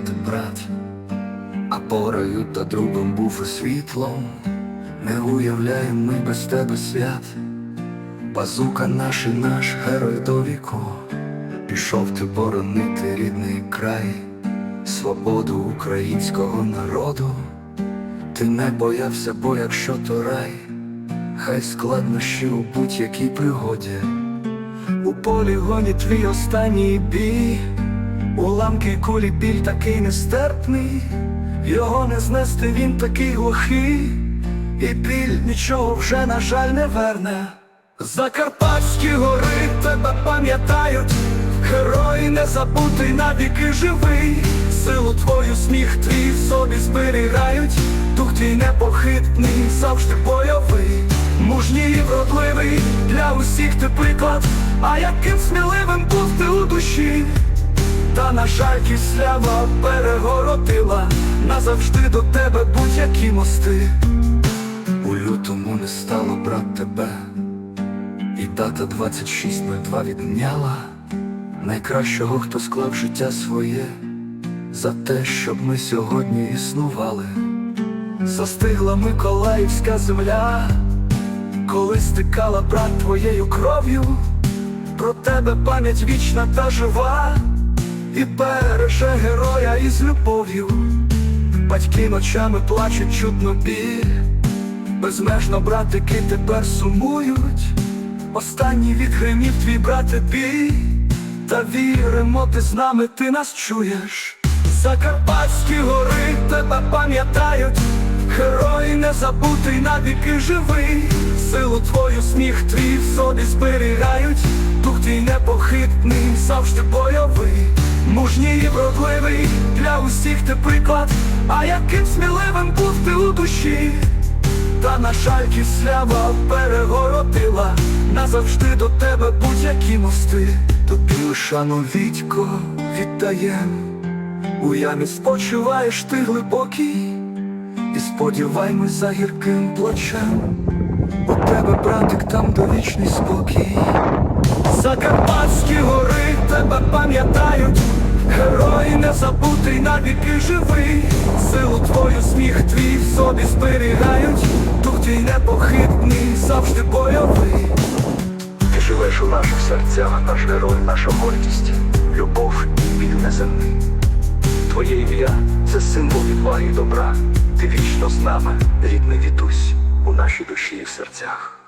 ти брат, а порою та другом був і світлом, не уявляємо ми без тебе свят. Базука наш і наш герой до віку, пішов ти боронити рідний край, свободу українського народу. Ти не боявся, бо якщо то рай, хай складнощі у будь-якій пригоді. У полігоні твій останній бій, уламки кулі біль такий нестерпний, його не знести він такий глухий, і біль нічого вже, на жаль, не верне. Закарпатські гори тебе пам'ятають, герой не забутий навіки живий, силу твою сміх твій в собі зберігають, дух твій непохитний, завжди бойовий, мужній і вродливий, для усіх ти приклад, а яким сміливим був ти у душі. Та на жаль кислява перегородила назавжди до тебе будь-які мости. У лютому не стало брат тебе, і дата 26.02 відняла найкращого, хто склав життя своє, за те, щоб ми сьогодні існували. Застигла Миколаївська земля, коли стикала брат твоєю кров'ю, про тебе пам'ять вічна та жива, і береже героя із любов'ю. Батьки ночами плачуть чутно біль, безмежно братики тепер сумують. Останній від гримів твій брате бій, та віримо, ти з нами, ти нас чуєш. Закарпатські гори тебе пам'ятають, герой не забутий навіки живий, силу твою сміх твій в собі зберігають, дух твій непохитний, завжди бойовий, мужній і вродливий, для усіх ти приклад, а яким сміливим був ти у душі. Та на жаль кислява перегородила Назавжди до тебе будь-які мости. Тобі шану Вітько віддаєм. У ямі спочиваєш ти глибокий І сподіваймось за гірким плачем. У тебе, братик, там довічний спокій. Закарпатські гори тебе пам'ятають Герой не забутий навіки живий. Силу твою сміх твій в собі зберігають. Дух твій непохитний, завжди бойовий. Ти живеш у наших серцях, наш герой, наша гордість Любов і біль неземний. Твоє ім'я це символ відваги і добра. Ти вічно з нами, рідний дідусь, у нашій душі і в серцях